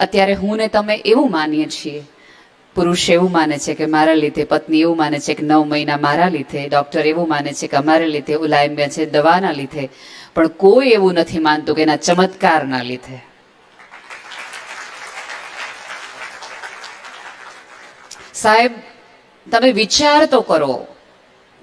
અત્યારે હું ને તમે એવું માનીએ છીએ. પુરુષ એવું માને છે કે મારા લીધે, પત્ની એવું માને છે કે નવ મહિના મારા લીધે, ડૉક્ટર એવું માને છે કે અમારા લીધે ઉલાયમ્યા છે દવાના લીધે. પણ કોઈ એવું નથી માનતું કે એના ચમત્કારના લીધે. સાહેબ, તમે વિચાર તો કરો.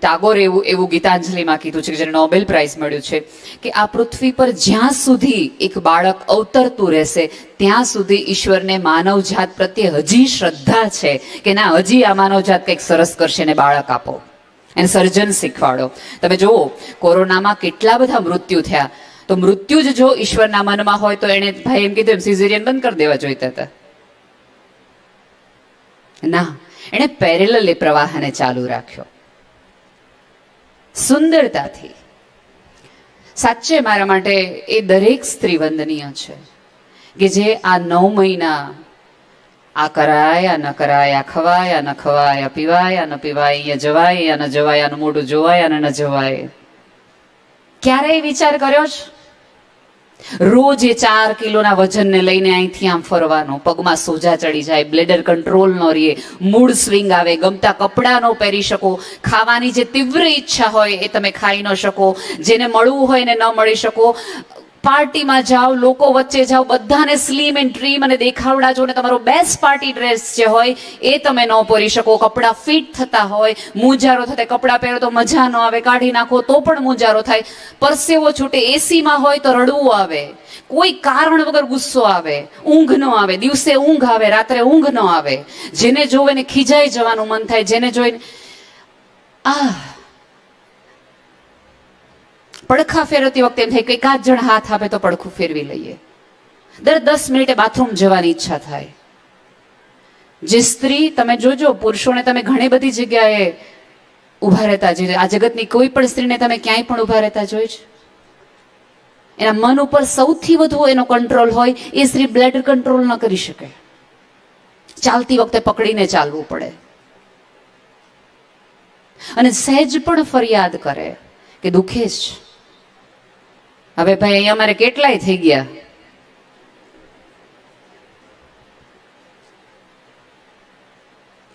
ટાગોર એવું એવું ગીતાંજલિમાં કીધું છે કે જેને નોબેલ પ્રાઇઝ મળ્યું છે કે આ પૃથ્વી પર જ્યાં સુધી એક બાળક અવતરતું રહેશે, ત્યાં સુધી ઈશ્વરને માનવજાત પ્રત્યે હજી શ્રદ્ધા છે કે ના, હજી આ માનવજાત કંઈક સરસ કરશે ને બાળક આપો. એને સર્જન શીખવાડો. તમે જુઓ, કોરોનામાં કેટલા બધા મૃત્યુ થયા. તો મૃત્યુ જ જો ઈશ્વરના મનમાં હોય તો એને ભાઈ એમ કીધું, એમ સિઝેરિયન બંધ કરી દેવા જોઈતા હતા. ના, એણે પેરેલલ એ પ્રવાહને ચાલુ રાખ્યો. સુંદરતાથી. સાચે મારા માટે એ દરેક સ્ત્રી વંદનીય છે કે જે આ નવ મહિના આ કરાય આ ન કરાય આ ખવાય આ ન ખવાય આ પીવાય આ ન પીવાય, અહીંયા જવાય આ ન જવાય, આનું મોઢું જોવાય અને ન જવાય. ક્યારેય વિચાર કર્યો છે રોજ એ ચાર કિલોના વજનને લઈને અહીંથી આમ ફરવાનું. પગમાં સોજા ચડી જાય બ્લેડર કંટ્રોલ ન રહીએ મૂડ સ્વિંગ આવે, ગમતા કપડાં ન પહેરી શકો. ખાવાની જે તીવ્ર ઈચ્છા હોય એ તમે ખાઈ ન શકો. જેને મળવું હોય એને ન મળી શકો. પાર્ટીમાં જાઓ, લોકો વચ્ચે જાઓ, બધાને સ્લીમ એન્ડ ટ્રીમ અને દેખાવડા જો ને તમારો બેસ્ટ પાર્ટી ડ્રેસ જે હોય, એ તમે ન પહેરી શકો. કપડાં ફિટ થતા હોય મૂંઝારો થતા કપડાં પહેરો તો મજા ન આવે, કાઢી નાખો તો પણ મૂંઝારો થાય. પરસેવો છૂટે, એસીમાં હોય તો રડવું આવે. કોઈ કારણ વગર ગુસ્સો આવે, ઊંઘ ન આવે. દિવસે ઊંઘ આવે, રાત્રે ઊંઘ ન આવે. જેને જોવે ને ખીજાઈ જવાનું મન થાય, જેને જોઈને આ પડખા ફેરવતી વખતે એમ થાય કે એકાદ જણ હાથ આપે તો પડખું ફેરવી લઈએ. દર દસ મિનિટે બાથરૂમ જવાની ઈચ્છા થાય. જે સ્ત્રી તમે જોજો, પુરુષોને તમે ઘણી બધી જગ્યાએ ઊભા રહેતા જોઈ આ જગતની કોઈ પણ સ્ત્રીને તમે ક્યાંય પણ ઊભા રહેતા જોઈ છે? એના મન ઉપર સૌથી વધુ એનો કંટ્રોલ હોય, એ સ્ત્રી બ્લડ કંટ્રોલ ન કરી શકે. ચાલતી વખતે પકડીને ચાલવું પડે. અને સહેજ પણ ફરિયાદ કરે કે દુખે જ હવે ભાઈ અહીંયા અમારે કેટલાય થઈ ગયા?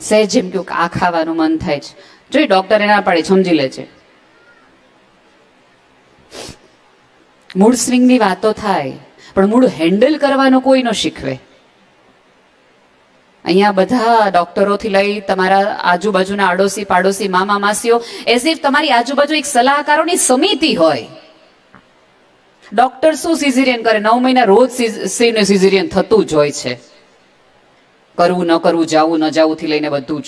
સહેજ એમ કહ્યું આ ખાવાનું મન થાય છે. જોઈ, ડોક્ટરે ના પાડે, સમજી લે છે મૂળ સ્વિંગની વાતો થાય, પણ મૂળ હેન્ડલ કરવાનું કોઈ ન શીખવે. અહીંયા બધા ડોક્ટરોથી લઈ તમારા આજુબાજુના આડોશી પાડોશી મામા માસીઓ એઝ ઇફ તમારી આજુબાજુ એક સલાહકારોની સમિતિ હોય ડોક્ટર શું સિઝેરિયન કરે? નવ મહિના રોજ સીને સિઝેરિયન થતું જ હોય છે. કરવું, ન કરવું, જાવું, ન જાવું થી લઈને બધું જ.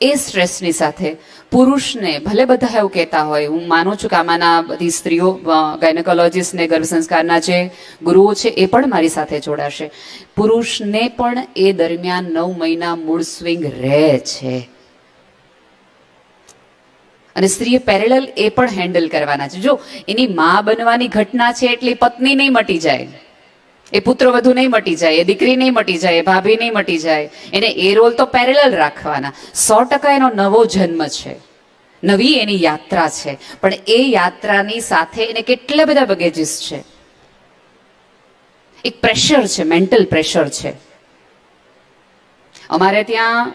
એ સ્ટ્રેસની સાથે પુરુષને ભલે બધા એવું કહેતા હોય, હું માનું છું કે આમાંના બધી સ્ત્રીઓ ગાયનેકોલોજીસ્ટ ને ગર્ભ સંસ્કારના જે ગુરુઓ છે એ પણ મારી સાથે જોડાશે. પુરુષને પણ એ દરમિયાન નવ મહિના મૂળ સ્વિંગ રહે છે. અને સ્ત્રીએ પેરેલલ એ પણ હેન્ડલ કરવાના છે. જો એની મા બનવાની ઘટના છે એટલે પત્ની નહીં મટી જાય, એ પુત્ર વધુ નહીં મટી જાય, એ દીકરી નહીં મટી જાય, એ ભાભી નહીં મટી જાય, એને એ રોલ તો પેરેલલ રાખવાના. સો ટકા એનો નવો જન્મ છે. નવી એની યાત્રા છે. પણ એ યાત્રાની સાથે એને કેટલા બધા બગેજીસ છે. એક પ્રેશર છે મેન્ટલ પ્રેશર છે. અમારે ત્યાં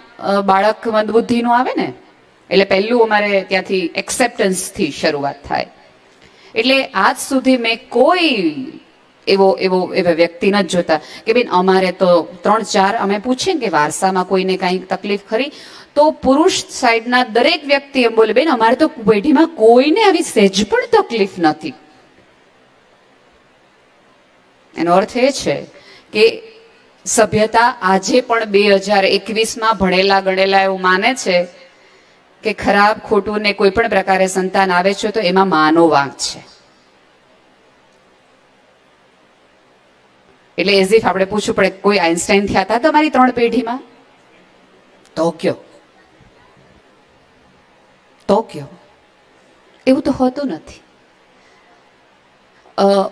બાળક મંદબુદ્ધિનું આવે ને એટલે પહેલું અમારે ત્યાંથી એક્સેપ્ટન્સથી શરૂઆત થાય. એટલે આજ સુધી મેં કોઈ એવો એવો, એવા વ્યક્તિ નથી જોતા કે બેન, અમારે તો ત્રણ, ચાર, અમે પૂછીએ કે વારસામાં કોઈને કાંઈ તકલીફ ખરી, તો પુરુષ સાઈડના દરેક વ્યક્તિ એમ બોલે, બેન, અમારે તો પેઢીમાં કોઈને આવી સહેજ પણ તકલીફ નથી. એનો અર્થ એ છે કે સભ્યતા આજે પણ બે હજાર એકવીસમાં ભણેલા ગણેલા એવું માને છે કે ખરાબ ખોટું ને કોઈ પણ પ્રકારે સંતાન આવે છે તો એમાં માનો વાંક છે. એટલે એઝ ઇફ આપણે પૂછવું પડે કોઈ આઇન્સ્ટાઈન થયા હતા તમારી ત્રણ પેઢીમાં? તો કયો તો કયો એવું તો હોતું નથી.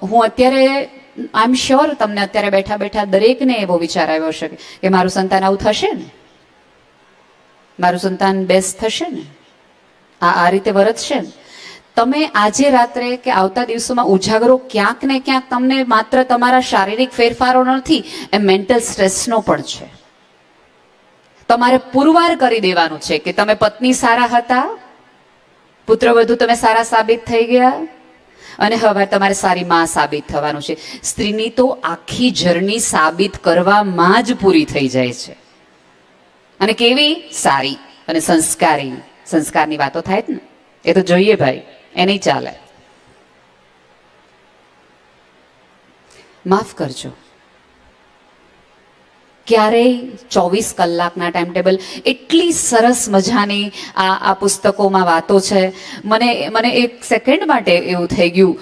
હું અત્યારે આઈ એમ શ્યોર તમને અત્યારે બેઠા બેઠા દરેકને એવો વિચાર આવ્યો હશે કે- કે મારું સંતાન આવું થશે ને? મારું સંતાન બેસ્ટ થશે ને? આ આ રીતે વરતશે ને? તમે આજે રાત્રે કે આવતા દિવસોમાં ઉજાગરો ક્યાંક ને ક્યાંક તમને માત્ર તમારા શારીરિક ફેરફારો નથી, એ મેન્ટલ સ્ટ્રેસનો પણ છે. તમારે પુરવાર કરી દેવાનું છે કે તમે પત્ની સારા હતા પુત્રવધુ તમે સારા સાબિત થઈ ગયા, અને હવે તમારે સારી માં સાબિત થવાનું છે. સ્ત્રીની તો આખી જર્ની સાબિત કરવામાં જ પૂરી થઈ જાય છે. અને કેવી? સારી. અને સંસ્કારી. સંસ્કારની વાતો થાય જ ને. એ તો જોઈએ ભાઈ. એ નહીં ચાલે. માફ કરજો. ક્યારેય ચોવીસ કલાકના ટાઈમ ટેબલ એટલી સરસ મજાની આ આ પુસ્તકોમાં વાતો છે. મને મને એક સેકન્ડ માટે એવું થઈ ગયું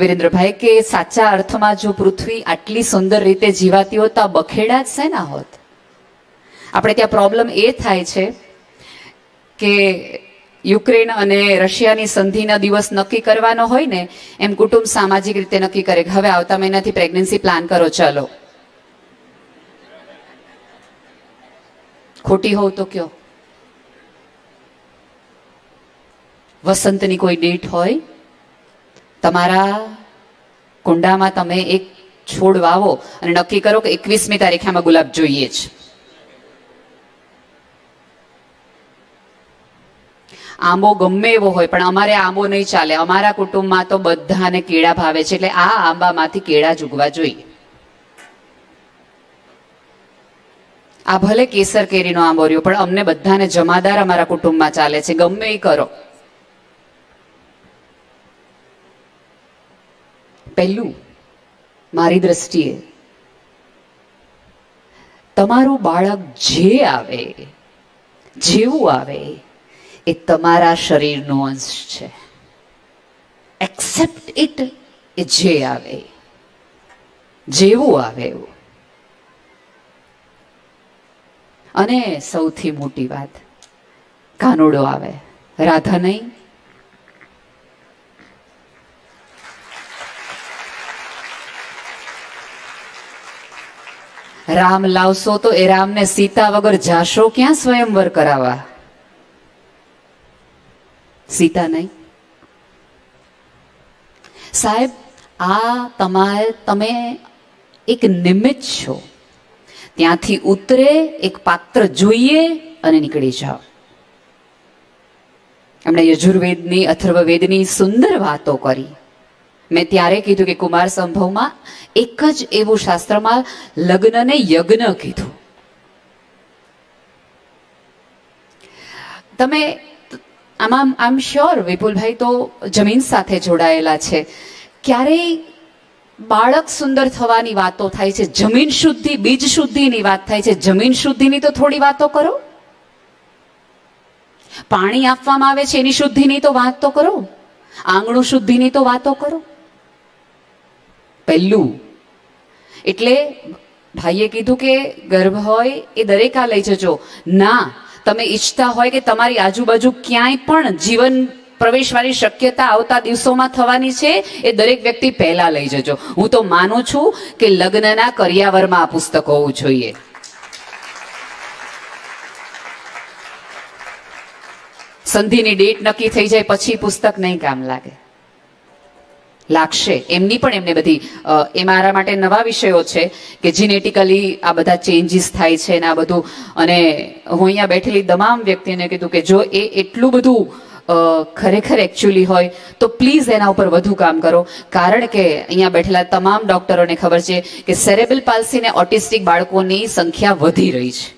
વિરેન્દ્રભાઈ, કે સાચા અર્થમાં જો પૃથ્વી આટલી સુંદર રીતે જીવાતી હોત તો આ બખેડા જ શેના હોત. આપણે ત્યાં પ્રોબ્લેમ એ થાય છે કે યુક્રેન અને રશિયાની સંધિના દિવસ નક્કી કરવાનો હોય ને, એમ કુટુંબ સામાજિક રીતે નક્કી કરે કે હવે આવતા મહિનાથી પ્રેગ્નન્સી પ્લાન કરો, ચાલો. ખોટી હોવ તો કયો? વસંતની કોઈ ડેટ હોય? તમારા કુંડામાં તમે એક છોડ વાવો અને નક્કી કરો કે એકવીસમી તારીખે આમાં ગુલાબ જોઈએ જ. આંબો ગમે એવો હોય, પણ અમારે આંબો નહીં ચાલે. અમારા કુટુંબમાં તો બધાને કેળા ભાવે છે, એટલે આ આંબામાંથી કેળા જ ઉગવા જોઈએ. આ ભલે કેસર કેરીનો આંબો રહ્યો, પણ અમને બધાને જમાદાર અમારા કુટુંબમાં ચાલે છે. ગમે એ કરો. પહેલું, મારી દ્રષ્ટિએ, તમારું બાળક જે આવે, જેવું આવે એ તમારા શરીરનો અંશ છે. એક્સેપ્ટ ઇટ એ જે આવે, જેવું આવે એવું. અને સૌથી મોટી વાત, કાનુડો આવે. રાધા નહીં. રામ લાવશો તો એ રામને સીતા વગર જાશો ક્યાં સ્વયંવર કરાવવા? સીતા નહીં સાહેબ, આ તમારે, તમે એક નિમિત્ત છો. ત્યાંથી ઉતરે, એક પાત્ર જોઈએ અને નીકળી જાઓ. એમણે યજુર્વેદની, અથર્વવેદની સુંદર વાતો કરી. મેં ત્યારે કીધું કે કુમાર સંભવમાં એક જ એવું શાસ્ત્રમાં લગ્નને યજ્ઞ કીધું. તમે આમાં આમ શ્યોર વિપુલભાઈ તો જમીન સાથે જોડાયેલા છે. ક્યારેય બાળક સુંદર થવાની વાતો થાય છે? જમીન શુદ્ધિ, બીજ શુદ્ધિની વાત થાય છે? જમીન શુદ્ધિની તો થોડી વાતો કરો. પાણી આપવામાં આવે છે, એની શુદ્ધિની તો વાત તો કરો. આંગણું શુદ્ધિની તો વાતો કરો. પહેલું, એટલે ભાઈએ કીધું કે ગર્ભ હોય એ દરેક આ લઈ જજો. ના તમે ઈચ્છતા હોય કે તમારી આજુબાજુ ક્યાંય પણ જીવન પ્રવેશવાની શક્યતા આવતા દિવસોમાં થવાની છે, એ દરેક વ્યક્તિ પહેલા લઈ જજો. હું તો માનું છું કે લગ્નના કરિયાવરમાં આ પુસ્તક હોવું જોઈએ. સંધિની ડેટ નક્કી થઈ જાય, પછી પુસ્તક નહીં કામ લાગે. લાગશે. એમની પણ એમને બધી એ મારા માટે નવા વિષયો છે કે જીનેટિકલી આ બધા ચેન્જીસ થાય છે ને આ બધું. અને હું અહીંયા બેઠેલી તમામ વ્યક્તિને કીધું કે જો એ એટલું બધું ખરેખર એકચ્યુઅલી હોય, તો પ્લીઝ એના ઉપર વધુ કામ કરો. કારણ કે અહીંયા બેઠેલા તમામ ડોક્ટરોને ખબર છે કે સેરેબલ પાલ્સીને ઓટિસ્ટિક બાળકોની સંખ્યા વધી રહી છે.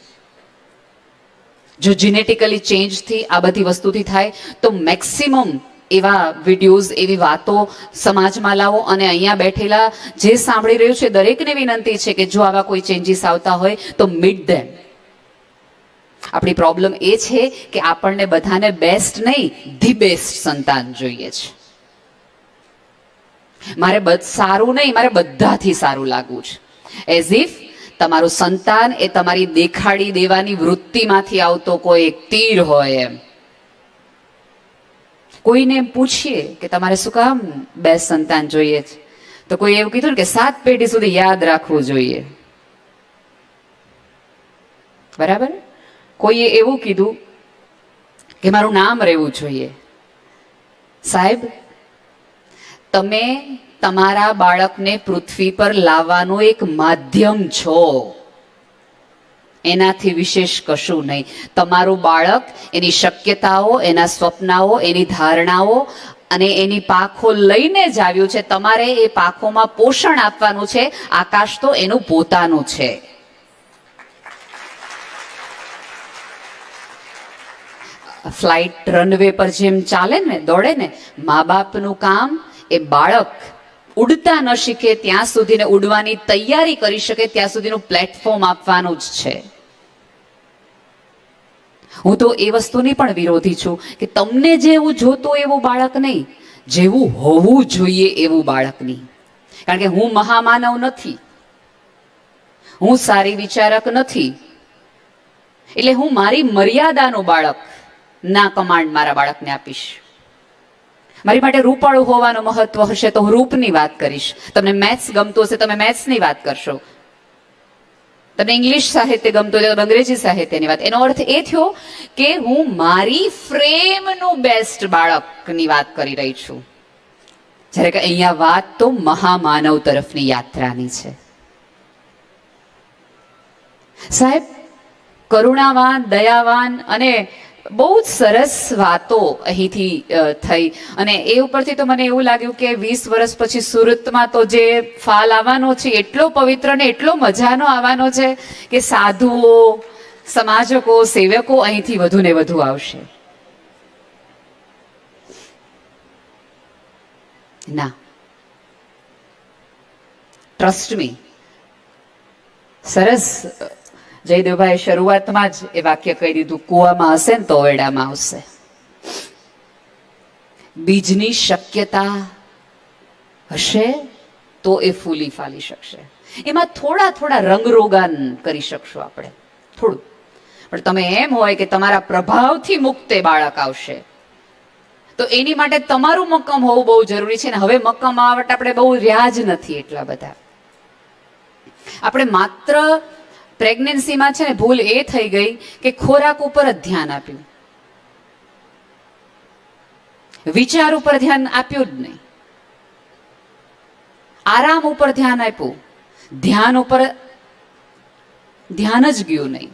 જો જીનેટિકલી ચેન્જથી આ બધી વસ્તુથી થાય, તો મેક્સિમમ એવા વિડીયોઝ, એવી વાતો સમાજમાં લાવો અને અહીંયા બેઠેલા જે સાંભળી રહ્યું છે, દરેકને વિનંતી છે કે જો આવા કોઈ ચેન્જીસ આવતા હોય તો મીટ ધેમ આપણી પ્રોબ્લેમ એ છે કે આપણને બધાને બેસ્ટ નહીં ધી બેસ્ટ સંતાન જોઈએ છે. મારે સારું નહીં, મારે બધાથી સારું લાગવું છે. એઝ ઇફ તમારું સંતાન એ તમારી દેખાડી દેવાની વૃત્તિમાંથી આવતો કોઈ એક તીર હોય એમ. કોઈને પૂછીએ કે તમારે શું કામ બે સંતાન જોઈએ છે? તો કોઈ એવું કીધું કે સાત પેઢી સુધી યાદ રાખવું જોઈએ. બરાબર? કોઈએ એવું કીધું કે મારું નામ રહેવું જોઈએ. સાહેબ, તમે તમારા બાળકને પૃથ્વી પર લાવવાનું એક માધ્યમ છો. એનાથી વિશેષ કશું નહીં. તમારું બાળક, એની શક્યતાઓ, એના સ્વપ્નાઓ, એની ધારણાઓ અને એની પાખો લઈને જ આવ્યું છે. તમારે એ પાખોમાં પોષણ આપવાનું છે. આકાશ તો એનું પોતાનું છે. ફ્લાઇટ રનવે પર જેમ ચાલે ને, દોડે ને મા બાપનું કામ એ બાળક ઉડતા ન શીખે, ત્યાં સુધીને ઉડવાની તૈયારી કરી શકે, ત્યાં સુધીનું પ્લેટફોર્મ આપવાનું જ છે. હું તો એ વસ્તુની પણ વિરોધી છું કે તમને જેવું જોતું એવું બાળક નહીં, જેવું હોવું જોઈએ એવું બાળક નહીં કારણ કે હું મહામાનવ નથી. હું સારી વિચારક નથી. એટલે હું મારી મર્યાદાનું બાળક ના કમાન્ડ મારા બાળકને આપીશ. મારી માટે રૂપાળું હોવાનું મહત્વ હશે તો હું રૂપની વાત કરીશ. તમને મેથ્સ ગમતું હશે, તમે મેથ્સની વાત કરશો. તમને ઇંગ્લિશ સાહિત્ય ગમતું હોય અંગ્રેજી સાહિત્યની વાત. એનો અર્થ એ થયો કે હું મારી ફ્રેમનું બેસ્ટ બાળકની વાત કરી રહી છું. જ્યારે કે અહીંયા વાત તો મહામાનવ તરફની યાત્રાની છે. સાહેબ, કરુણાવાન, દયાવાન અને બહુ જ સરસ વાતો અહીંથી થઈ. અને એ ઉપરથી તો મને એવું લાગ્યું કે વીસ વર્ષ પછી સુરતમાં તો જે ફાલ આવવાનો છે, એટલો પવિત્ર ને એટલો મજાનો આવવાનો છે કે સાધુઓ, સમાજકો, સેવકો અહીંથી વધુ ને વધુ આવશે. ના. ટ્રસ્ટ મી સરસ જયદેવભાઈ શરૂઆતમાં જ એ વાક્ય કહી દીધું, કુવામાં હશે ને તો આવશે. બીજની શક્યતા હશે તો એ ફૂલી ફાલી શકશે. એમાં થોડા થોડા રંગરોગાન કરી શકશો આપણે, થોડું. પણ તમે એમ હોય કે તમારા પ્રભાવથી મુક્ત બાળક આવશે, તો એની માટે તમારું મક્કમ હોવું બહુ જરૂરી છે ને હવે મક્કમ આવટ આપણે બહુ રહ્યા જ નથી એટલા બધા. આપણે માત્ર પ્રેગ્નન્સીમાં છે ને ભૂલ એ થઈ ગઈ કે ખોરાક ઉપર જ ધ્યાન આપ્યું. વિચાર ઉપર ધ્યાન આપ્યું જ નહીં. આરામ ઉપર ધ્યાન આપ્યું. ધ્યાન ઉપર ધ્યાન જ ગયું નહીં.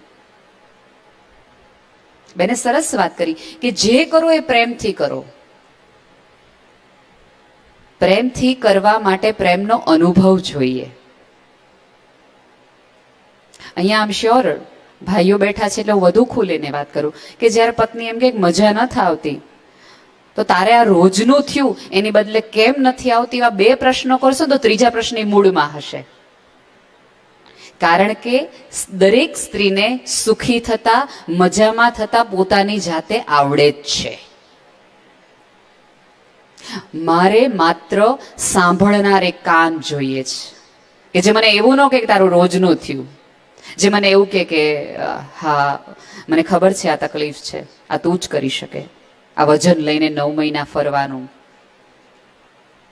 બેને સરસ વાત કરી કે જે કરો એ પ્રેમથી કરો. પ્રેમથી કરવા માટે પ્રેમનો અનુભવ જોઈએ. અહીંયા આમ શ્યોર ભાઈઓ બેઠા છે એટલે વધુ ખુલીને વાત કરું કે જ્યારે પત્ની એમ કે મજા નથી આવતી તો તારે આ રોજનું થયું, એની બદલે કેમ નથી આવતી? એવા બે પ્રશ્નો કરશો તો ત્રીજા પ્રશ્ન મૂળમાં હશે. કારણ કે દરેક સ્ત્રીને સુખી થતા, મજામાં થતા પોતાની જાતે આવડે જ છે. મારે માત્ર સાંભળનાર કાન જોઈએ છે. કે જે મને એવું ન કે તારું રોજનું થયું. જે મને એવું કે કે હા, મને ખબર છે આ તકલીફ છે, આ તું જ કરી શકે, આ વજન લઈને નવ મહિના ફરવાનું.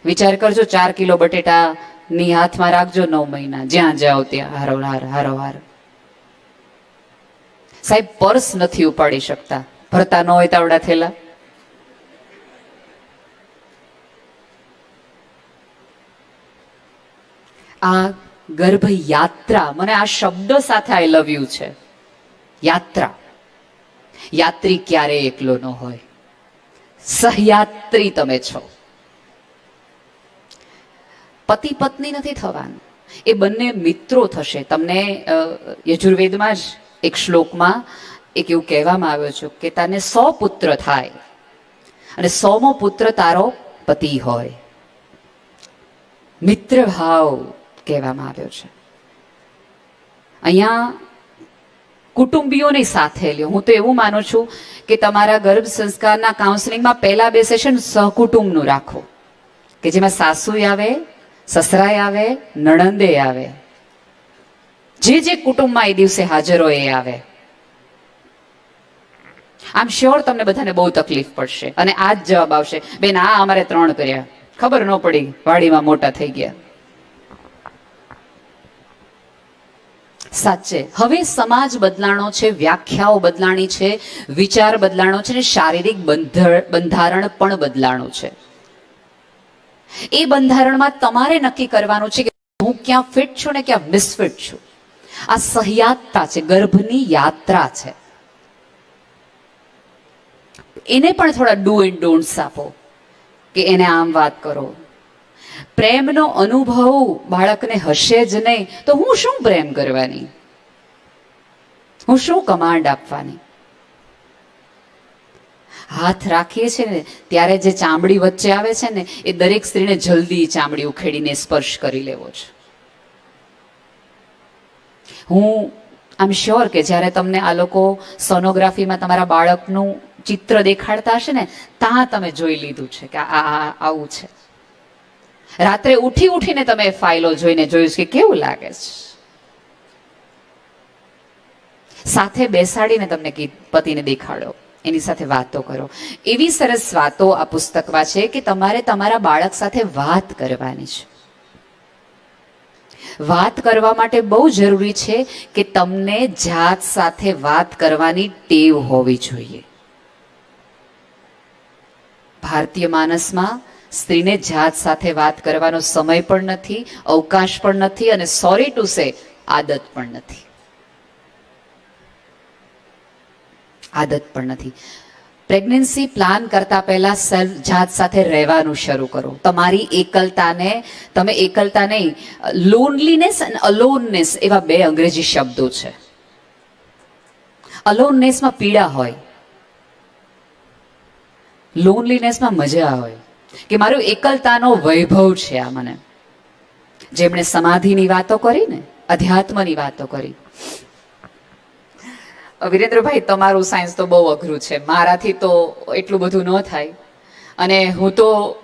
વિચાર કરજો, ચાર કિલો બટેટા ની હાથમાં રાખજો નવ મહિના, જ્યાં જાઓ ત્યાં હારોહાર હારોહાર સાહેબ, પર્સ નથી ઉપાડી શકતા ભરતા ન હોય તાવડા થેલા. આ ગર્ભ યાત્રા મને આ શબ્દ સાથે આઈ લવ યુ છે. યાત્રા. યાત્રી ક્યારે એકલો ન હોય. સહયાત્રી તમે છો. પતિ પત્ની નથી થવાનું. એ બંને મિત્રો થશે. તમને યજુર્વેદમાં જ એક શ્લોકમાં એક એવું કહેવામાં આવ્યો છે કે તને સો પુત્ર થાય અને સોમો પુત્ર તારો પતિ હોય. મિત્ર ભાવ. કહેવામાં આવ્યો છે. અહીંયા કુટુંબીઓની સાથે લ્યો. હું તો એવું માનું છું કે તમારા ગર્ભ સંસ્કારના કાઉન્સેલિંગમાં પહેલા બે સેશન સહકુટુંબનું રાખો. કે જેમાં સાસુ આવે, સસરાય આવે, નણંદે આવે. જે જે કુટુંબમાં એ દિવસે હાજર હોય એ આવે. આમ શ્યોર તમને બધાને બહુ તકલીફ પડશે. અને આ જ જવાબ આવશે. બેન, આ અમારે ત્રણ કર્યા. ખબર ન પડી વાડીમાં મોટા થઈ ગયા. સાચે. હવે સમાજ બદલાણો છે, વ્યાખ્યાઓ બદલાણી છે, વિચાર બદલાણો છે અને શારીરિક બંધારણ પણ બદલાણું છે. એ બંધારણમાં તમારે નક્કી કરવાનું છે કે હું ક્યાં ફિટ છું ને ક્યાં મિસફિટ છું. આ સહયાત્રા છે, ગર્ભની યાત્રા છે. એને પણ થોડા ડુ એન્ડ ડોન્ટ્સ આપો કે એને આમ વાત કરો. પ્રેમનો અનુભવ બાળકને હશે જ નહીં, તો હું શું પ્રેમ કરવાની? હું શું કમાન્ડ આપવાની? હાથ રાખીએ છીએ ને, ત્યારે જે ચામડી વચ્ચે આવે છે ને, એ દરેક સ્ત્રીને જલ્દી ચામડી ઉખેડીને સ્પર્શ કરી લેવો છે. હું આમ શ્યોર કે જ્યારે તમને આ લોકો સોનોગ્રાફીમાં તમારા બાળકનું ચિત્ર દેખાડતા હશે ને, ત્યાં તમે જોઈ લીધું છે કે આ, આવું છે. રાત્રે ઉઠી ઉઠીને તમે ફાઇલો જોઈને જોયું કે કેવું લાગે છે? સાથે બેસાડીને તમને પતિને દેખાડો, એની સાથે વાતો કરો. એવી સરસ વાતો આ પુસ્તકમાં છે કે તમારે તમારા બાળક સાથે વાત કરવાની છે. વાત કરવા માટે બહુ જરૂરી છે કે તમને જાત સાથે વાત કરવાની ટેવ હોવી જોઈએ. ભારતીય માનસમાં સ્ત્રીને જાત સાથે વાત કરવાનો સમય પણ નથી, અવકાશ પણ નથી અને સોરી ટુ સે આદત પણ નથી. આદત પણ નથી. પ્રેગ્નન્સી પ્લાન કરતા પહેલા સેલ્ફ જાત સાથે રહેવાનું શરૂ કરો. તમારી એકલતાને, તમે એકલતા નહીં લોનલીનેસ અને અલોનનેસ એવા બે અંગ્રેજી શબ્દો છે. અલોનનેસમાં પીડા હોય. લોનલીનેસમાં મજા હોય. કે મારું એકલતાનો વૈભવ છે આ મને. જેમણે સમાધિની વાતો કરી ને, અધ્યાત્મની વાતો કરી. વિરેન્દ્રભાઈ, તમારું સાયન્સ તો બહુ અઘરું છે. મારાથી તો એટલું બધું ન થાય. અને હું તો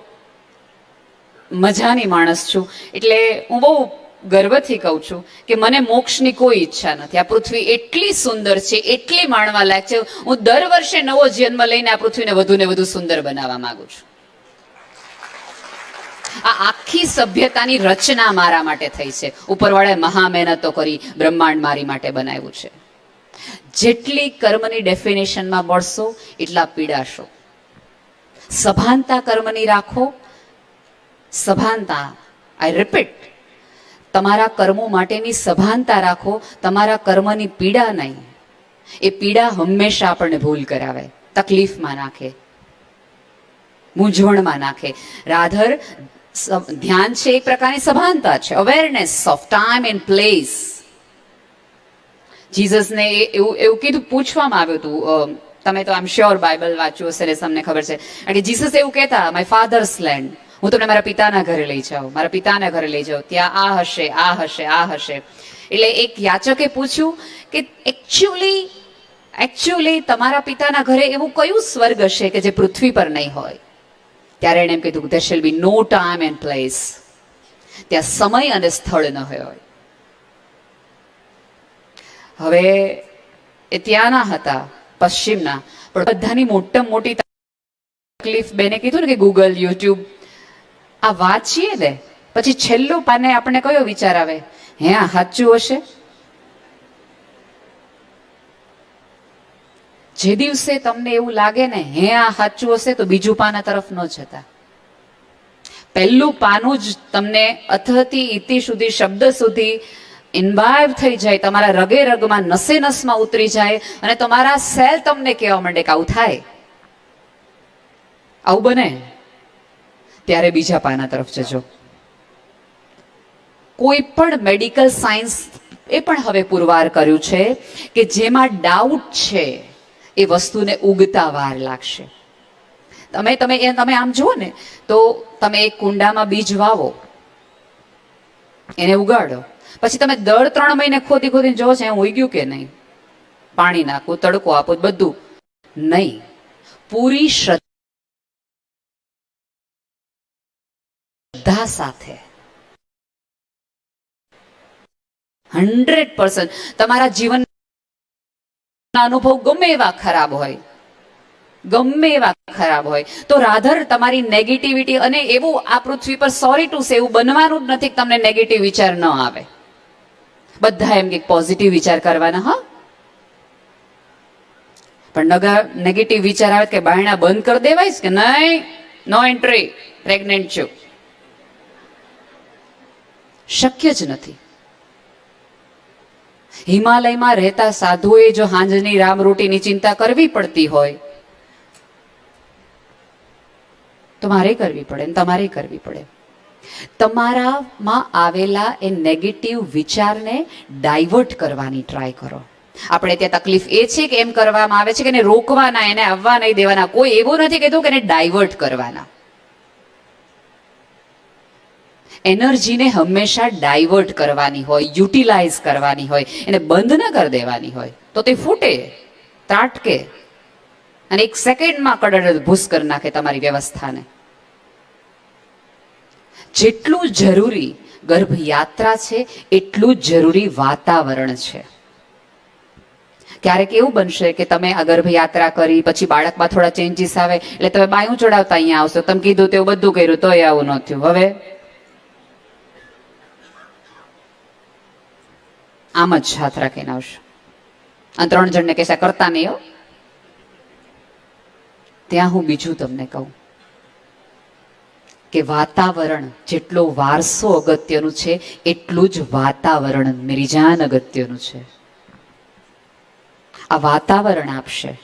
મજાની માણસ છું. એટલે હું બહુ ગર્વથી કહું છું કે મને મોક્ષની કોઈ ઈચ્છા નથી. આ પૃથ્વી એટલી સુંદર છે, એટલી માણવા લાયક છે. હું દર વર્ષે નવો જન્મ લઈને આ પૃથ્વીને વધુ ને વધુ સુંદર બનાવવા માંગુ છું. આ આખી સભ્યતાની રચના મારા માટે થઈ છે. ઉપરવાળાએ મહા મહેનતો કરી બ્રહ્માંડ મારી માટે બનાવ્યું છે. જેટલી કર્મની ડેફિનેશનમાં મળશો એટલા પીડાશો. સભાનતા કર્મની રાખો. સભાનતા આઈ રિપીટ તમારા કર્મો માટેની સભાનતા રાખો, તમારા કર્મની પીડા નહીં. એ પીડા હંમેશા આપણને ભૂલ કરાવે, તકલીફમાં નાખે, મૂંઝવણમાં નાખે. રાધર ધ્યાન છે એક પ્રકારની સભાનતા છે. Awareness of time and place જીસસને એવું એવું કીધું, પૂછવામાં આવ્યું હતું. તમે તો આમ શ્યોર બાઇબલ વાંચ્યું હશે ને તમને ખબર છે. કારણ કે જીસસ એવું કહેતા માય ફાધર્સ લેન્ડ હું તમને મારા પિતાના ઘરે લઈ જાઉં. મારા પિતાના ઘરે લઈ જાઉં. ત્યાં આ હશે આ હશે આ હશે. એટલે એક યાચકે પૂછ્યું કે એકચ્યુઅલી એકચ્યુઅલી તમારા પિતાના ઘરે એવું કયું સ્વર્ગ હશે કે જે પૃથ્વી પર નહીં હોય? ત્યારે એણે એમ કીધું there shall be no time and place ત્યાં સમય અને સ્થળ ન હોય. હવે એ ત્યાંના હતા, પશ્ચિમના. પણ બધાની મોટા મોટી તકલીફ બેને કીધું ને કે ગૂગલ યુટ્યુબ આ વાંચીએ ને, પછી છેલ્લો પાને આપણે કયો વિચાર આવે? હે આ સાચું હશે? જે દિવસે તમને એવું લાગે ને, હે, આ સાચું હશે, તો બીજું પાના તરફ ન જતા. પહેલું પાનું જ તમને અથથી ઇતિ સુધી, શબ્દ સુધી ઇન્વાઇવ થઈ જાય, તમારા રગે રગમાં, નસે નસમાં ઉતરી જાય અને તમારા સેલ તમને કહેવા માંડે કે, આવું થાય. આવું બને? ત્યારે બીજા પાના તરફ જજો. કોઈ પણ મેડિકલ સાયન્સ એ પણ હવે પુરવાર કર્યું છે કે જેમાં ડાઉટ છે. એ વસ્તુને ઉગતા વાર લાગશે. તમે તમે એ, તમે આમ જુઓ ને, તો તમે એક કુંડામાં બીજ વાવો, એને ઉગાડો. પછી તમે દર ત્રણ મહિને ખોદી ખોદીને જોવો છે ઉગ્યું કે નહીં? પાણી નાખો, તડકો આપો, બધું. નહીં. પૂરી શ્રદ્ધા સાથે. Hundred percent. તમારા જીવન અનુભવ ગમે એવા ખરાબ હોય. ગમે એવા ખરાબ હોય. તો રાધર, તમારી નેગેટિવિટી અને એવું આ પૃથ્વી પર સોરી ટુ સે એવું બનવાનું જ નથી તમને નેગેટિવ વિચાર ન આવે. બધા એમ કે પોઝિટિવ વિચાર કરવાના, હા? પણ નગા નેગેટિવ વિચાર આવે કે બાયણા બંધ કરી દેવાય કે નહીં? નો એન્ટ્રી પ્રેગ્નેન્ટ છું. શક્ય જ નથી. હિમાલયમાં રહેતા સાધુએ જો હાંજની રામ રોટીની ચિંતા કરવી પડતી હોય, તો મારે કરવી પડે ને તમારે કરવી પડે. તમારામાં આવેલા એ નેગેટિવ વિચારને ડાયવર્ટ કરવાની ટ્રાય કરો. આપણે ત્યાં તકલીફ એ છે કે એમ કરવામાં આવે છે કે એને રોકવાના, એને આવવા નહીં દેવાના. કોઈ એવું નથી કીધું કે એને ડાયવર્ટ કરવાના. એનર્જીને હંમેશા ડાયવર્ટ કરવાની હોય, યુટિલાઇઝ કરવાની હોય, એને બંધ ન કરી દેવાની હોય. તો તે ફૂટે, ત્રાટકે. અને એક સેકન્ડમાં કડડ ભૂસ કરી નાખે તમારી વ્યવસ્થાને. જેટલું જરૂરી ગર્ભયાત્રા છે, એટલું જરૂરી વાતાવરણ છે. ક્યારેક એવું બનશે કે તમે આ ગર્ભયાત્રા કરી, પછી બાળકમાં થોડા ચેન્જીસ આવે, એટલે તમે બાયું ચડાવતા અહીંયા આવશો. તમે કીધું તેવું બધું કર્યું, તોય આવું ન થયું. હવે આમ જ હાથ રાખીને આવશો. આ ત્રણ જણને કહેશે કરતા નહીં હો. ત્યાં હું બીજું તમને કહું કે વાતાવરણ જેટલો વારસો અગત્યનું છે, એટલું જ વાતાવરણ મિરિજાન અગત્યનું છે. આ વાતાવરણ આપશે.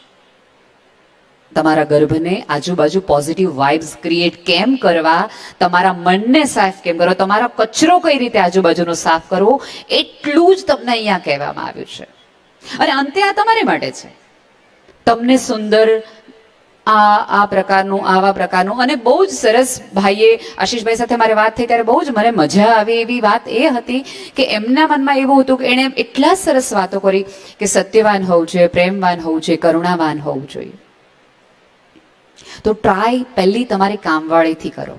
તમારા ગર્ભને આજુબાજુ પોઝિટિવ વાઇબ્સ ક્રિએટ કેમ કરવા? તમારા મનને સાફ કેમ કરો? તમારા કચરો કઈ રીતે આજુબાજુનો સાફ કરવો? એટલું જ તમને અહીંયા કહેવામાં આવ્યું છે. અને અંતે આ તમારે માટે છે. તમને સુંદર આ આ પ્રકારનું, આવા પ્રકારનું અને બહુ જ સરસ ભાઈએ આશીષભાઈ સાથે મારે વાત થઈ ત્યારે બહુ જ મને મજા આવી એવી વાત એ હતી કે એમના મનમાં એવું હતું કે એણે એટલા સરસ વાતો કરી કે સત્યવાન હોવું જોઈએ, પ્રેમવાન હોવું જોઈએ, કરુણાવાન હોવું જોઈએ. તો ટ્રાય પહેલી તમારી કામવાળીથી કરો.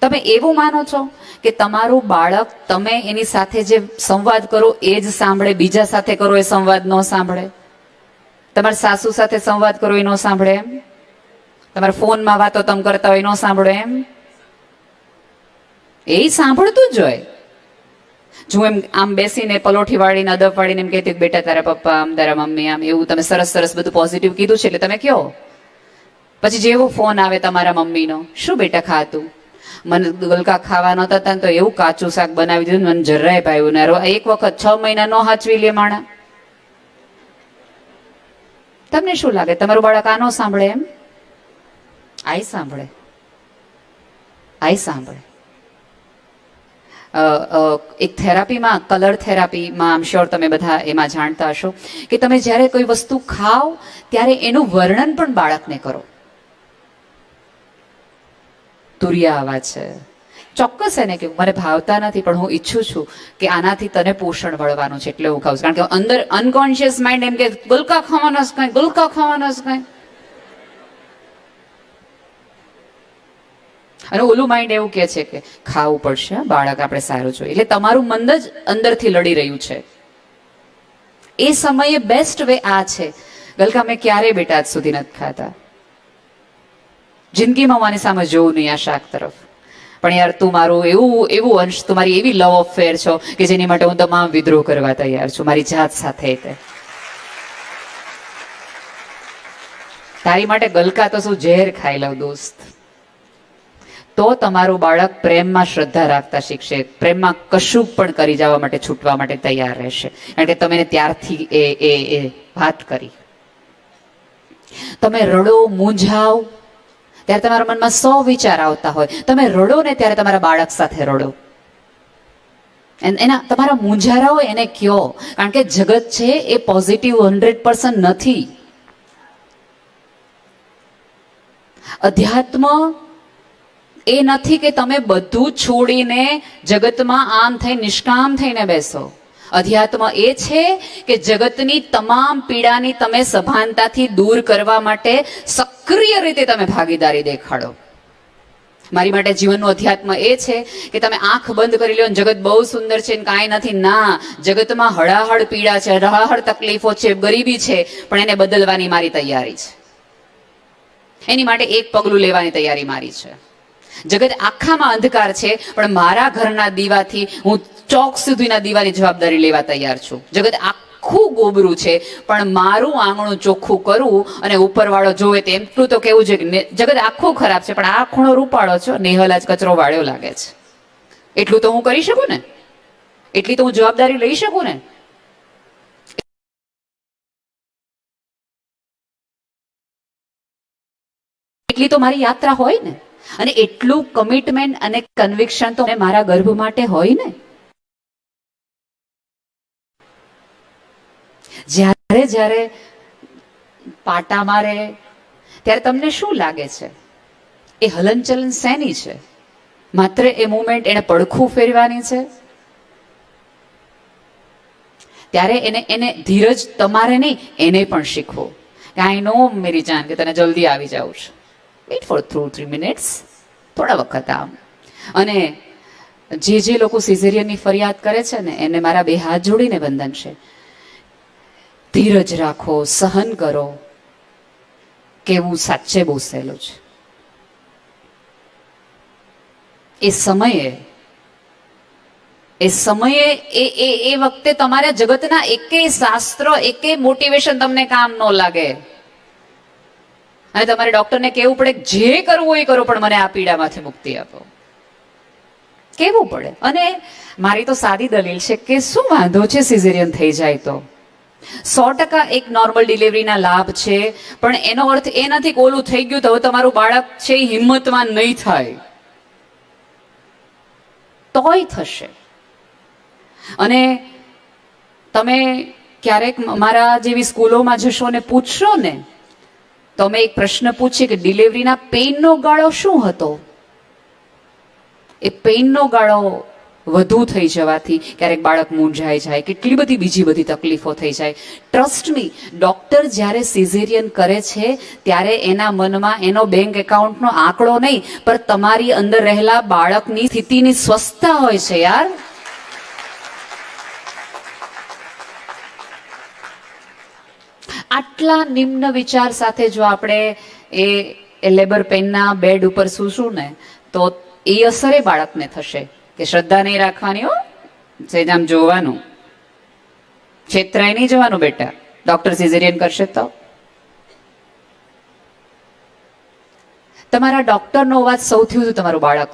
તમે એવું માનો છો કે તમારું બાળક તમે એની સાથે જે સંવાદ કરો એ જ સાંભળે, બીજા સાથે કરો એ સંવાદ ન સાંભળે? તમારા સાસુ સાથે સંવાદ કરો એ ન સાંભળે એમ? તમારા ફોનમાં વાતો તમે કરતા હોય ન સાંભળો એમ? એ સાંભળતું જ હોય. જો એમ આમ બેસીને પલોઠી વાળીને, અદબ વાળીને એમ કહેતી બેટા તારા પપ્પા આમ તારા મમ્મી આમ એવું તમે સરસ સરસ બધું પોઝિટિવ કીધું છે એટલે તમે કહો. પછી જેવો ફોન આવે તમારા મમ્મીનો, શું બેટા ખાતું મને ગલકા ખાવા નહોતા હતા તો એવું કાચું શાક બનાવી દીધું મને જરાય પાયું ને એક વખત છ મહિના નો હાચવી લે માણા. તમને શું લાગે? તમારું બાળક આનો સાંભળે એમ? આઈ સાંભળે. આઈ સાંભળે. એક થેરાપીમાં, કલર થેરાપીમાં, આમ શ્યોર તમે બધા એમાં જાણતા હશો કે તમે જ્યારે કોઈ વસ્તુ ખાઓ, ત્યારે એનું વર્ણન પણ બાળકને કરો. તુરિયા અવાજ છે. ચોક્કસ એને કે, મને ભાવતા નથી, પણ હું ઈચ્છું છું કે આનાથી તને પોષણ મળવાનું છે, એટલે હું ખાઉં કારણ કે અંદર અનકોન્શિયસ માઇન્ડ એમ કે, ગુલકા ખાવાનો જ કઈ, ગુલકા ખાવાનો જ કઈ. અને ઓલું માઇન્ડ એવું કે છે કે, ખાવું પડશે બાળક આપણે સારું જોઈએ. એટલે તમારું મંદ જ અંદરથી લડી રહ્યું છે. એ સમયે બેસ્ટ વે આ છે. ગલકા, મેં ક્યારેય બેટા આજ સુધી નથી ખાતા જિંદગીમાં મને સામે જોવું નહીં આ શાક તરફ. પણ યાર તું મારું એવું એવું અંશ તું મારી એવી લવ અફેર છો કે જેની માટે હું તમામ વિદ્રોહ કરવા તૈયાર છું. મારી જાત સાથે તારી માટે ગલકા તો શું ઝેર ખાઈ લઉં, દોસ્ત? તો તમારું બાળક પ્રેમમાં શ્રદ્ધા રાખતા શીખશે. પ્રેમમાં કશું પણ કરી જવા માટે, છૂટવા માટે તૈયાર રહેશે. કારણ કે તમે ત્યારથી એ એ એ વાત કરી. તમે રડો મૂંઝાવ ત્યારે તમારા મનમાં સો વિચાર આવતા હોય. તમે રડો ને ત્યારે તમારા બાળક સાથે રડો. એના તમારા મૂંઝારાઓ એને કયો. કારણ કે જગત છે એ પોઝિટિવ હંડ્રેડ પર્સન્ટ નથી. અધ્યાત્મ એ નથી કે તમે બધું છોડીને જગતમાં આમ થઈ, નિષ્કામ થઈને બેસો. અધ્યાત્મ એ છે કે જગતની તમામ પીડાની તમે સભાનતાથી દૂર કરવા માટે સક્રિય રીતે તમે ભાગીદારી દેખાડો. મારી માટે જીવનનું અધ્યાત્મ એ છે કે તમે આંખ બંધ કરી લો જગત બહુ સુંદર છે ને કાંઈ નથી. ના, જગતમાં હળાહળ પીડા છે, હળાહળ તકલીફો છે, ગરીબી છે, પણ એને બદલવાની મારી તૈયારી છે. એની માટે એક પગલું લેવાની તૈયારી મારી છે. જગત આખામાં અંધકાર છે, પણ મારા ઘરના દીવાથી હું ચોક સુધીના દીવાની જવાબદારી લેવા તૈયાર છું. જગત આખું ગોબરું છે, પણ મારું આંગણું ચોખ્ખું કરવું અને ઉપરવાળો જોવે તે એટલું તો કેવું છે કે જગત આખું ખરાબ છે, પણ આ ખૂણો રૂપાળો છો, નેહલ જ કચરો વાળ્યો લાગે છે. એટલું તો હું કરી શકું ને? એટલી તો હું જવાબદારી લઈ શકું ને? એટલી તો મારી યાત્રા હોય ને? અને એટલું કમિટમેન્ટ અને કન્વિક્શન તો મારા ગર્ભ માટે હોય ને. જ્યારે જ્યારે પાટા મારે ત્યારે તમને શું લાગે છે? એ હલનચલન શેની છે? માત્ર એ મુમેન્ટ એને પડખું ફેરવાની છે? ત્યારે એને એને ધીરજ તમારે નહીં, એને પણ શીખવો. આઈ નો મેરી જાન, કે તને જલ્દી આવી જાઉં છે. Wait for through three minutes થોડા વખત આમ. અને જે જે લોકો સિઝેરિયનની ફરિયાદ કરે છે ને, એને મારા બે હાથ જોડીને વંદન છે. ધીરજ રાખો, સહન કરો કેવું સાચે બહુ સહેલું છે. એ સમયે એ સમયે, એ એ એ વખતે તમારા જગતના એકેય શાસ્ત્ર એકેય મોટિવેશન તમને કામ ન લાગે. અને તમારે ડોક્ટરને કહેવું પડે જે કરવું એ કરો, પણ મને આ પીડામાંથી મુક્તિ આપો. કેવું પડે. અને મારી તો સાદી દલીલ છે કે શું વાંધો છે સિઝેરિયન થઈ જાય તો? સો ટકા એક નોર્મલ ડિલિવરીના લાભ છે, પણ એનો અર્થ એ નથી ઓલું થઈ ગયું તો હવે તમારું બાળક છે એ હિંમતમાં નહીં થાય. તોય થશે. અને તમે ક્યારેક મારા જેવી સ્કૂલોમાં જશો ને પૂછશો ને તો અમે એક પ્રશ્ન પૂછીએ કે ડિલિવરીના પેઇનનો ગાળો શું હતો? એ પેઇનનો ગાળો વધુ થઈ જવાથી ક્યારેક બાળક મૂંઝાઈ જાય, કેટલી બધી બીજી બધી તકલીફો થઈ જાય. ટ્રસ્ટ મી ડોક્ટર જ્યારે સિઝેરિયન કરે છે, ત્યારે એના મનમાં એનો બેંક એકાઉન્ટનો આંકડો નહીં, પણ તમારી અંદર રહેલા બાળકની સ્થિતિની સ્વસ્થતા હોય છે યાર. આટલા નિમ્ન વિચાર સાથે જો આપણે એ લેબર પેનના બેડ ઉપર સૂશું ને, તો એ અસરે બાળકને થશે કે શ્રદ્ધા નહીં રાખવાની હો આમ જોવાનું. છેતરાય નહીં જવાનું બેટા. ડોક્ટર સિઝેરિયન કરશે તો. તમારા ડોક્ટરનો અવાજ સૌથી વધુ તમારું બાળક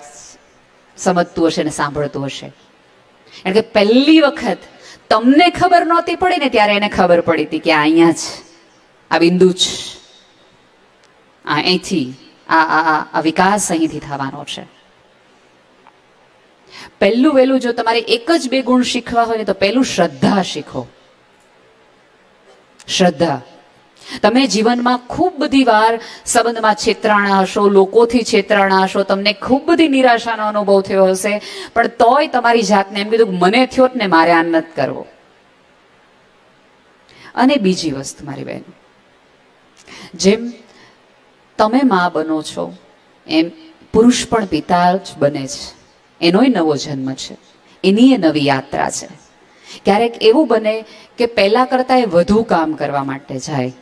સમજતું હશે ને સાંભળતું હશે. કારણ કે પહેલી વખત તમને ખબર નહોતી પડી ને ત્યારે એને ખબર પડી હતી કે અહીંયા જ આ બિંદુ જ આ અહીંથી આ આ વિકાસ અહીંથી થવાનો છે. પહેલું વહેલું જો તમારે એક જ બે ગુણ શીખવા હોય તો પહેલું શ્રદ્ધા શીખો. શ્રદ્ધા. તમે જીવનમાં ખૂબ બધી વાર સંબંધમાં છેતરાણા હશો, લોકોથી છેતરાણા હશો, તમને ખૂબ બધી નિરાશાનો અનુભવ થયો હશે, પણ તોય તમારી જાતને એમ કીધું મને થયો જ ને મારે આ કરવો. અને બીજી વસ્તુ, મારી બહેન જેમ તમે મા બનો છો, એમ પુરુષ પણ પિતા જ બને છે. એનોય નવો જન્મ છે. એની નવી યાત્રા છે. ક્યારેક એવું બને કે પહેલા કરતા એ વધુ કામ કરવા માટે જાય.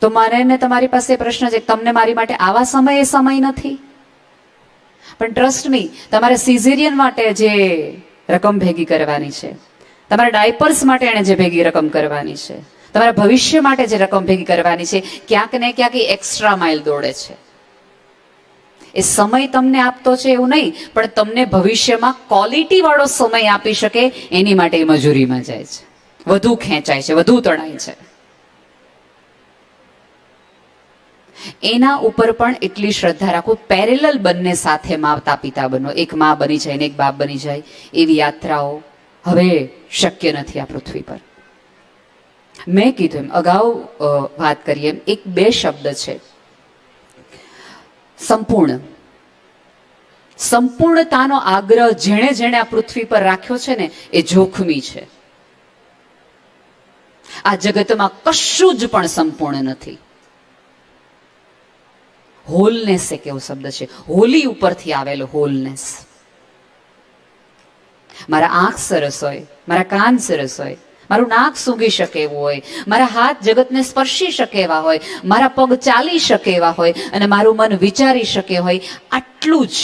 તો મારે ને તમારી પાસે પ્રશ્ન છે તમને મારી માટે આવા સમયે સમય નથી? પણ ટ્રસ્ટ મી તમારે સિઝેરિયન માટે જે રકમ ભેગી કરવાની છે, તમારા ડાયપર્સ માટે એણે જે ભેગી રકમ કરવાની છે તમારા ભવિષ્ય માટે જે રકમ ભેગી કરવાની છે, ક્યાંક ને ક્યાંક એ એક્સ્ટ્રા માઇલ દોડે છે. એ સમય તમને આપતો છે એવું નહીં, પણ તમને ભવિષ્યમાં ક્વોલિટી વાળો સમય આપી શકે, એની માટે એ મજૂરીમાં જાય છે. વધુ ખેંચાય છે, વધુ તણાય છે. એના ઉપર પણ એટલી શ્રદ્ધા રાખો પેરેલલ બંને સાથે માતા પિતા બનો. એક મા બની જાય ને એક બાપ બની જાય, એવી યાત્રાઓ હવે શક્ય નથી આ પૃથ્વી પર. મેં કીધું એમ, અગાઉ વાત કરીએ એમ, એક બે શબ્દ છે. સંપૂર્ણ. સંપૂર્ણતાનો આગ્રહ જેણે જેણે આ પૃથ્વી પર રાખ્યો છે ને, એ જોખમી છે. આ જગતમાં કશું જ પણ સંપૂર્ણ નથી. હોલનેસ એક એવો શબ્દ છે. હોલી ઉપરથી આવેલો હોલનેસ. મારા આંખ સરસ હોય, મારા કાન સરસ હોય મારું નાક સૂંઘી શકે એવું હોય, મારા હાથ જગતને સ્પર્શી શકે એવા હોય, મારા પગ ચાલી શકે એવા હોય અને મારું મન વિચારી શકે હોય, આટલું જ